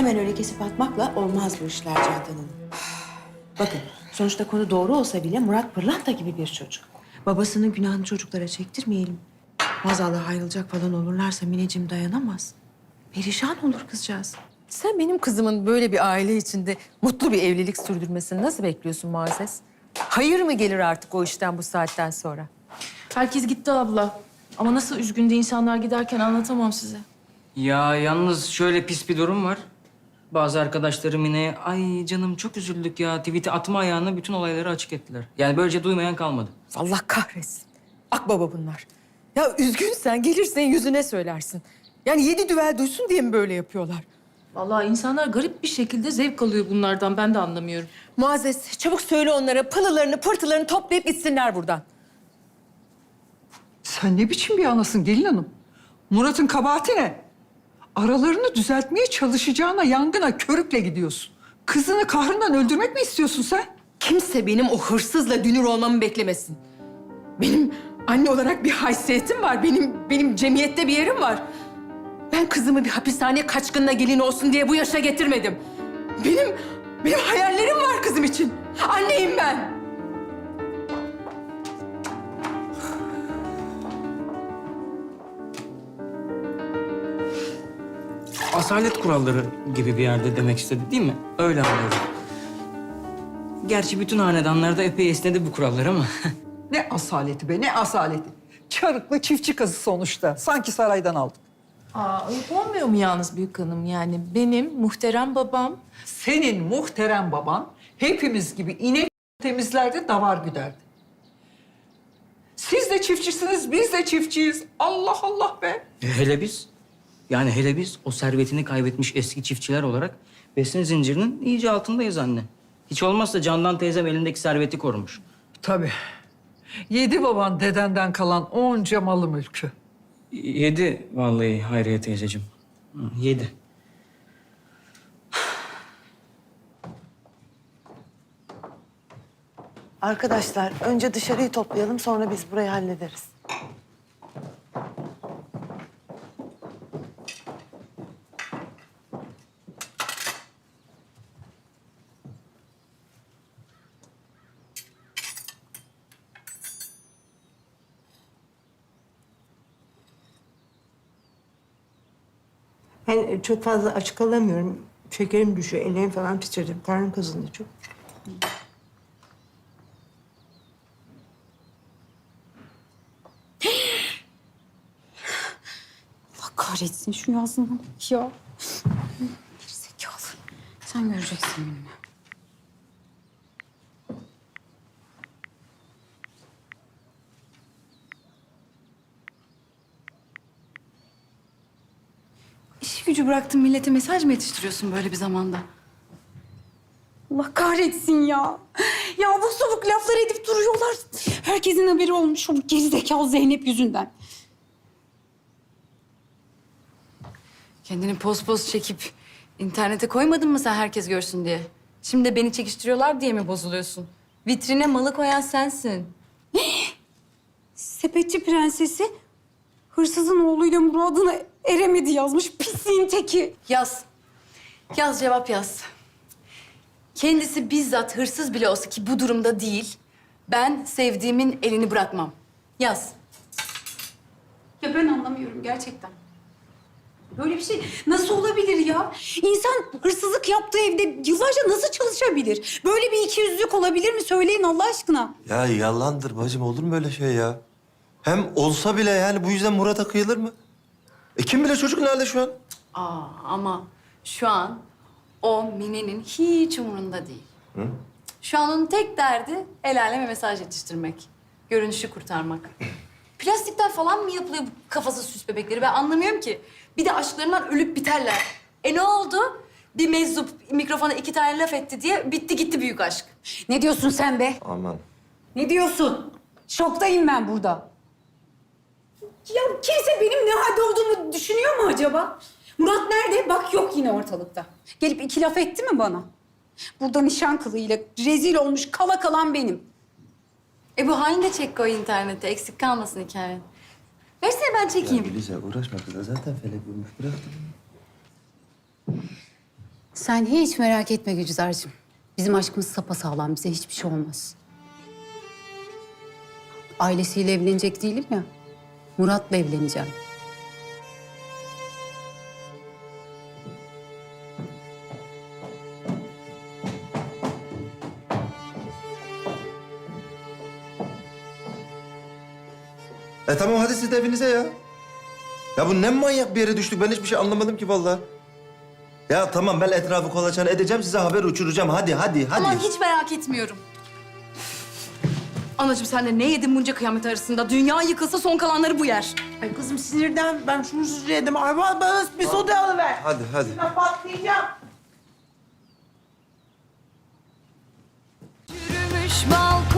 Hemen öyle kesip atmakla olmaz bu işler Canan Hanım. Bakın sonuçta konu doğru olsa bile Murat pırlanta gibi bir çocuk. Babasının günahını çocuklara çektirmeyelim. Maazallah ayrılacak falan olurlarsa Mineciğim dayanamaz. Perişan olur kızcağız. Sen benim kızımın böyle bir aile içinde mutlu bir evlilik sürdürmesini nasıl bekliyorsun Muazzez? Hayır mı gelir artık o işten bu saatten sonra? Herkes gitti abla. Ama nasıl üzgündü insanlar giderken anlatamam size. Ya yalnız şöyle pis bir durum var. Bazı arkadaşlarım yine ay canım çok üzüldük ya tweet'i atma ayağına bütün olayları açık ettiler. Yani böylece duymayan kalmadı. Allah kahretsin. Akbaba bunlar. Ya üzgünsen gelirsen yüzüne söylersin. Yani yedi düvel duysun diye mi böyle yapıyorlar? Vallahi insanlar garip bir şekilde zevk alıyor bunlardan. Ben de anlamıyorum. Muazzez çabuk söyle onlara pılılarını pırtılarını toplayıp gitsinler buradan. Sen ne biçim bir anasın gelin hanım? Murat'ın kabahati ne? Aralarını düzeltmeye çalışacağına yangına körükle gidiyorsun. Kızını kahrından öldürmek mi istiyorsun sen? Kimse benim o hırsızla dünür olmamı beklemesin. Benim anne olarak bir haysiyetim var. Benim benim cemiyette bir yerim var. Ben kızımı bir hapishane kaçkınına gelin olsun diye bu yaşa getirmedim. Benim benim hayallerim var kızım için. Anneyim ben. Asalet kuralları gibi bir yerde demek istedi değil mi? Öyle anlıyorum. Gerçi bütün hanedanlarda epey esnedi bu kurallar ama. Ne asaleti be ne asaleti. Çarıklı çiftçi kızı sonuçta. Sanki saraydan aldık. Aa, ayıp olmuyor mu yalnız büyük hanım? Yani benim muhterem babam Senin muhterem baban hepimiz gibi inek temizlerdi, davar güderdi. Siz de çiftçisiniz, biz de çiftçiyiz. Allah Allah be. E, hele biz. Yani hele biz o servetini kaybetmiş eski çiftçiler olarak besin zincirinin iyice altındayız anne. Hiç olmazsa Candan teyzem elindeki serveti korumuş. Tabii. Yedi baban dedenden kalan onca malı mülkü. Yedi vallahi Hayriye teyzeciğim. Yedi. Arkadaşlar önce dışarıyı toplayalım sonra biz burayı hallederiz. Ben çok fazla aç kalamıyorum. Şekerim düşüyor, ellerim falan titredi. Karnım kazındı çok. Allah kahretsin şu bak ya. Gerizekalı. Sen göreceksin gününü. Gücü bıraktın millete mesaj mı yetiştiriyorsun böyle bir zamanda? Allah kahretsin ya. Ya bu sabuk laflar edip duruyorlar. Herkesin haberi olmuş o gerizekalı Zeynep yüzünden. Kendini poz poz çekip internete koymadın mı sen herkes görsün diye? Şimdi de beni çekiştiriyorlar diye mi bozuluyorsun? Vitrine malı koyan sensin. Sepetçi prensesi hırsızın oğluyla muradına eremedi yazmış pisliğin teki. Yaz. Yaz cevap yaz. Kendisi bizzat hırsız bile olsa ki bu durumda değil. Ben sevdiğimin elini bırakmam. Yaz. Ya ben anlamıyorum gerçekten. Böyle bir şey nasıl olabilir ya? İnsan hırsızlık yaptığı evde yıllarca nasıl çalışabilir? Böyle bir ikiyüzlülük olabilir mi? Söyleyin Allah aşkına. Ya yalandır bacım olur mu öyle şey ya? Hem olsa bile yani bu yüzden Murat'a kıyılır mı? E kim bilir çocuk nerede şu an? Aa ama şu an o Mine'nin hiç umurunda değil. Şu an onun tek derdi el aleme mesaj yetiştirmek. Görünüşü kurtarmak. Plastikten falan mı yapılıyor bu kafası süs bebekleri? Ben anlamıyorum ki. Bir de aşklarından ölüp biterler. E ne oldu? Bir meczup mikrofona iki tane laf etti diye bitti gitti büyük aşk. Ne diyorsun sen be? Aman. Ne diyorsun? Şoktayım ben burada. Ya kimse benim ne halde olduğumu düşünüyor mu acaba? Murat nerede? Bak yok yine ortalıkta. Gelip iki laf etti mi bana? Burada nişan kılığıyla rezil olmuş kala kalan benim. E bu halini de çek koy internete. Eksik kalmasın hikayen. Versene ben çekeyim. Gülüze uğraşma kızla zaten felek vurmuş bırak. Sen hiç merak etme Gülizar'cığım. Bizim aşkımız sapasağlam. Bize hiçbir şey olmaz. Ailesiyle evlenecek değilim ya. Murat'la evleneceğim. E tamam hadi siz de evinize ya. Ya bu ne manyak bir yere düştük. Ben hiçbir şey anlamadım ki vallahi. Ya tamam ben etrafı kolaçan edeceğim. Size haber uçuracağım. Hadi hadi hadi. Aman hiç merak etmiyorum. Anacığım sen de ne yedin bunca kıyamet arasında? Dünya yıkılsa son kalanları bu yer. Ay kızım sinirden ben şunu yedim. Ay bana, bana bir soda alıver. Hadi hadi. Ben patlayacağım. Yürümüş balkon